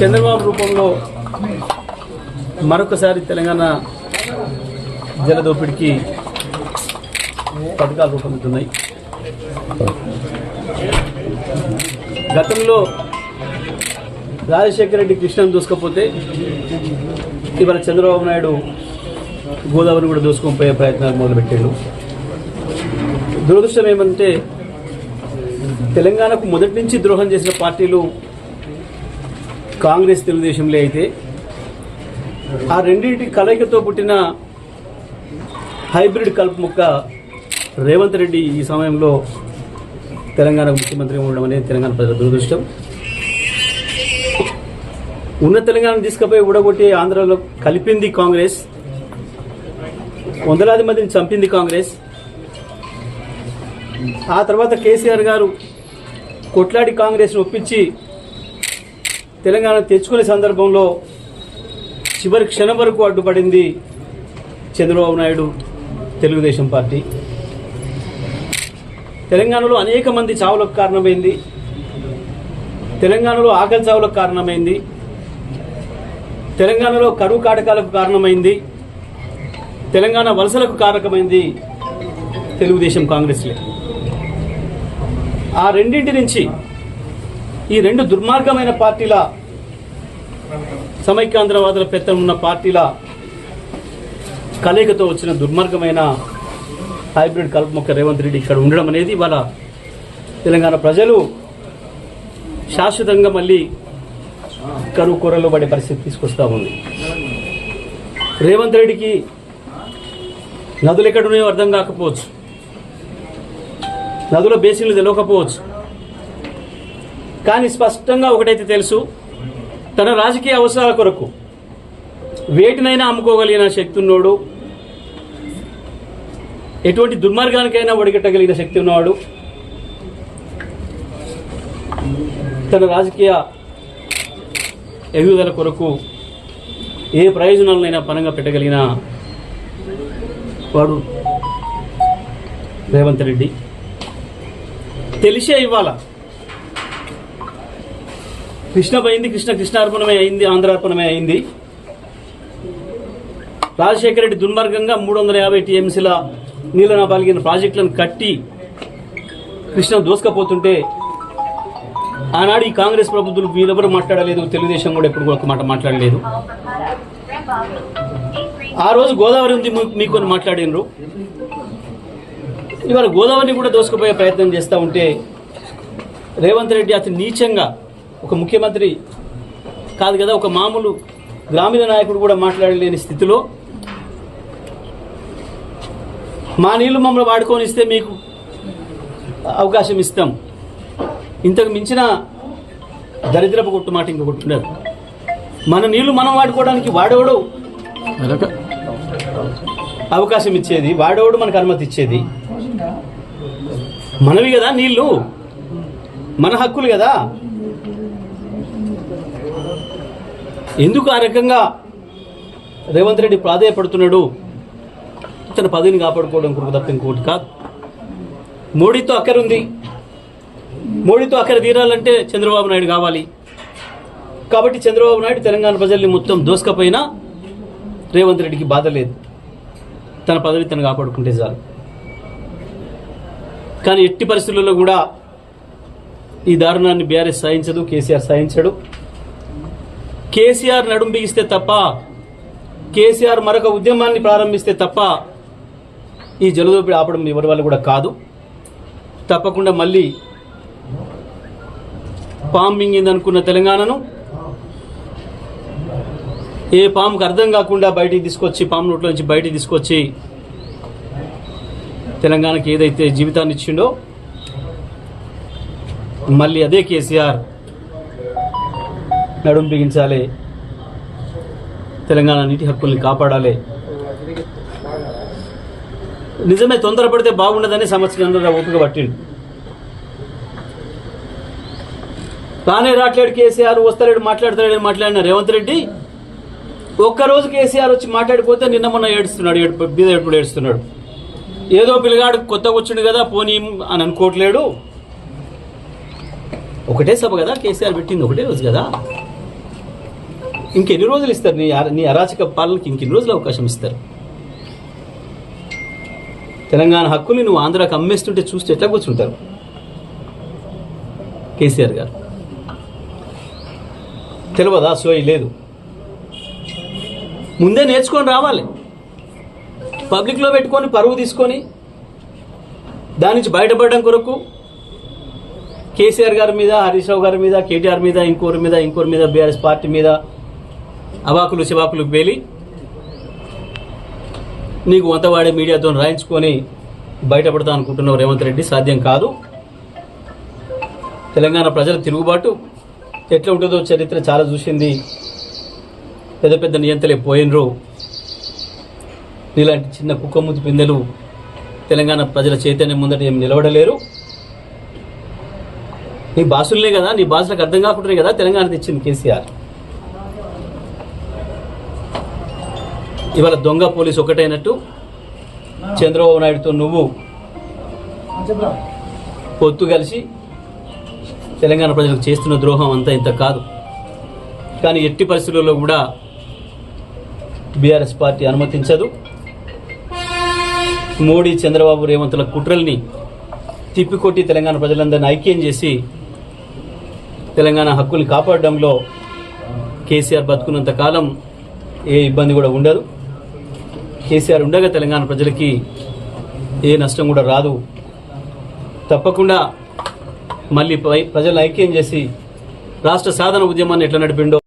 చంద్రబాబు రూపంలో మరొకసారి తెలంగాణ జలదోపిడికి పథకాలు రూపొందుతున్నాయి. గతంలో రాజశేఖర రెడ్డి కృష్ణను దూసుకపోతే ఇవాళ చంద్రబాబు నాయుడు గోదావరిని కూడా దూసుకొని పోయే ప్రయత్నాలు మొదలుపెట్టాడు. దురదృష్టం ఏమంటే తెలంగాణకు మొదటి నుంచి ద్రోహం చేసిన పార్టీలు కాంగ్రెస్ తెలుగుదేశంలో అయితే ఆ రెండింటి కలయికతో పుట్టిన హైబ్రిడ్ కలుపు మొక్క రేవంత్ రెడ్డి ఈ సమయంలో తెలంగాణ ముఖ్యమంత్రిగా ఉండడం అనేది తెలంగాణ ప్రజల దురదృష్టం. ఉన్న తెలంగాణను తీసుకుపోయి ఊడగొట్టి ఆంధ్రలో కలిపింది కాంగ్రెస్. వందలాది మందిని చంపింది కాంగ్రెస్. ఆ తర్వాత కేసీఆర్ గారు కొట్లాడి కాంగ్రెస్ను ఒప్పించి తెలంగాణ తెచ్చుకునే సందర్భంలో చివరి క్షణం వరకు అడ్డుపడింది చంద్రబాబు నాయుడు తెలుగుదేశం పార్టీ. తెలంగాణలో అనేక మంది చావులకు కారణమైంది. తెలంగాణలో ఆకలి చావులకు కారణమైంది. తెలంగాణలో కరువు కాటకాలకు కారణమైంది. తెలంగాణ వలసలకు కారకమైంది తెలుగుదేశం కాంగ్రెస్లే. ఆ రెండింటి నుంచి ఈ రెండు దుర్మార్గమైన పార్టీల సమైక్యాంధ్రవాదుల పెత్తనం ఉన్న పార్టీల కలయికతో వచ్చిన దుర్మార్గమైన హైబ్రిడ్ కల్పమొక్క రేవంత్ రెడ్డి ఇక్కడ ఉండడం అనేది ఇవాళ తెలంగాణ ప్రజలు శాశ్వతంగా మళ్ళీ కరువు కూరలో పడే పరిస్థితి తీసుకొస్తా ఉంది. రేవంత్ రెడ్డికి నదులు ఎక్కడున్నాయో అర్థం కాకపోవచ్చు. నదుల బేసిన్లు తెలియకపోవచ్చు కానీ స్పష్టంగా ఒకటైతే తెలుసు తన రాజకీయ అవసరాల కొరకు వేటినైనా అమ్ముకోగలిగిన శక్తి ఉన్నోడు ఎటువంటి దుర్మార్గానికైనా ఒడిగట్టగలిగిన శక్తి ఉన్నవాడు తన రాజకీయ ఎదుగుదల కొరకు ఏ ప్రయోజనాలనైనా పనంగా పెట్టగలిగిన వాడు రేవంత్ రెడ్డి. తెలిసే ఇవ్వాలా. కృష్ణ పోయింది కృష్ణ కృష్ణార్పణమే అయింది ఆంధ్రార్పణమే అయింది. రాజశేఖర రెడ్డి దుర్మార్గంగా మూడు వందల యాభై టీఎంసీల నీళ్ళన పాల్గిన ప్రాజెక్టులను కట్టి కృష్ణ దోసుకపోతుంటే ఆనాడు ఈ కాంగ్రెస్ ప్రభుత్వం వీరెవరు మాట్లాడలేదు తెలుగుదేశం కూడా ఎప్పుడు ఒక మాట మాట్లాడలేదు. ఆ రోజు గోదావరి ఉంది మీకు అని మాట్లాడినరు. ఇవాళ గోదావరిని కూడా దోసుకుపోయే ప్రయత్నం చేస్తూ ఉంటే రేవంత్ రెడ్డి అతి నీచంగా ఒక ముఖ్యమంత్రి కాదు కదా ఒక మామూలు గ్రామీణ నాయకుడు కూడా మాట్లాడలేని స్థితిలో మా నీళ్ళు మమ్మల్ని వాడుకొని ఇస్తే మీకు అవకాశం ఇస్తాం. ఇంతకు మించిన దరిద్రపు కొట్టు మాట ఇంకొకటి ఉండదు. మన నీళ్ళు మనం వాడుకోవడానికి వాడేవాడు? అవకాశం ఇచ్చేది వాడేవాడు మనకు అనుమతి ఇచ్చేది? మనవి కదా నీళ్ళు. మన హక్కులు కదా. ఎందుకు ఆ రకంగా రేవంత్ రెడ్డి ప్రాధాయపడుతున్నాడు? తన పదవిని కాపాడుకోవడం కొరకు తప్ప ఇంకోటి కాదు. మోడీతో అక్కరుంది మోడీతో అక్కర తీరాలంటే చంద్రబాబు నాయుడు కావాలి. కాబట్టి చంద్రబాబు నాయుడు తెలంగాణ ప్రజల్ని మొత్తం దోసుకపోయినా రేవంత్ రెడ్డికి బాధ లేదు. తన పదవి తను కాపాడుకుంటే చాలు. కానీ ఎట్టి పరిస్థితుల్లో కూడా ఈ దారుణాన్ని బీఆర్ఎస్ సాధించదు కేసీఆర్ సాధించడు కేసీఆర్ నడుం బిగిస్తే తప్ప కేసీఆర్ మరొక ఉద్యమాన్ని ప్రారంభిస్తే తప్ప ఈ జలదోపిడి ఆపడం ఎవరి వల్ల కూడా కాదు. తప్పకుండా మళ్ళీ పాము మింగిందనుకున్న తెలంగాణను ఏ పాముకు అర్థం కాకుండా బయటికి తీసుకొచ్చి పాము నోట్ల నుంచి బయటికి తీసుకొచ్చి తెలంగాణకి ఏదైతే జీవితాన్ని ఇచ్చిండో మళ్ళీ అదే కేసీఆర్ నడుం బిగించాలి. తెలంగాణ నీటి హక్కుల్ని కాపాడాలి. నిజమే తొందరపడితే బాగుండదని సంవత్సరం ఓపిక పట్టిండు తానే రాట్లేడు కేసీఆర్ వస్తలేడు మాట్లాడతాడు మాట్లాడిన రేవంత్ రెడ్డి. ఒక్కరోజు కేసీఆర్ వచ్చి మాట్లాడిపోతే నిన్న మొన్న ఏడుస్తున్నాడు ఏడుపు బీద ఏడుపుడు ఏడుస్తున్నాడు. ఏదో పిల్లగాడు కొత్తగా వచ్చిండు కదా పోనీ అని అనుకోవట్లేడు. ఒకటే సభ కదా కేసీఆర్ పెట్టింది ఒకటే రోజు కదా. ఇంకెన్ని రోజులు ఇస్తారు? నీ నీ అరాచక పాలనకి ఇంకెన్ని రోజులు అవకాశం ఇస్తారు? తెలంగాణ హక్కుని నువ్వు ఆంధ్రాకి అమ్మేస్తుంటే చూస్తే ఎట్లా కూర్చుంటారు? కేసీఆర్ గారు. తెలియదా సోయి లేదు. ముందే నేర్చుకొని రావాలి. పబ్లిక్లో పెట్టుకొని పరువు తీసుకొని దాని నుంచి బయటపడడం కొరకు కేసీఆర్ గారి మీద హరీష్ రావు గారి మీద కేటీఆర్ మీద ఇంకోరి మీద ఇంకోరి మీద బీఆర్ఎస్ పార్టీ మీద అవాకులు చివాకులు వేలి నీకు వంతవాడే మీడియాతో రాయించుకొని బయటపడతా అనుకుంటున్నావు రేవంత్ రెడ్డి సాధ్యం కాదు. తెలంగాణ ప్రజల తిరుగుబాటు ఎట్లా ఉంటుందో చరిత్ర చాలా చూసింది. పెద్ద పెద్ద నియంతలే పోయినరు. నీలాంటి చిన్న కుక్కముతి పిందెలు తెలంగాణ ప్రజల చైతన్యం ముందట ఏం నిలబడలేరు. నీ భాషలనే కదా నీ భాషలకు అర్థం కాకుండానే కదా తెలంగాణ తెచ్చింది కేసీఆర్. ఇవాళ దొంగ పోలీస్ ఒకటైనట్టు చంద్రబాబు నాయుడుతో నువ్వు పొత్తు కలిసి తెలంగాణ ప్రజలకు చేస్తున్న ద్రోహం అంతా ఇంత కాదు. కానీ ఎట్టి పరిస్థితుల్లో కూడా బీఆర్ఎస్ పార్టీ అనుమతించదు. మోడీ చంద్రబాబు రేవంతుల కుట్రల్ని తిప్పికొట్టి తెలంగాణ ప్రజలందరినీ ఐక్యం చేసి తెలంగాణ హక్కుల్ని కాపాడడంలో కేసీఆర్ బతుకున్నంత కాలం ఏ ఇబ్బంది కూడా ఉండదు. కేసీఆర్ ఉండగా తెలంగాణ ప్రజలకి ఏ నష్టం కూడా రాదు. తప్పకుండా మళ్ళీ ప్రజలు ఐక్యం చేసి రాష్ట్ర సాధన ఉద్యమాన్ని ఎట్లా నడిపిండో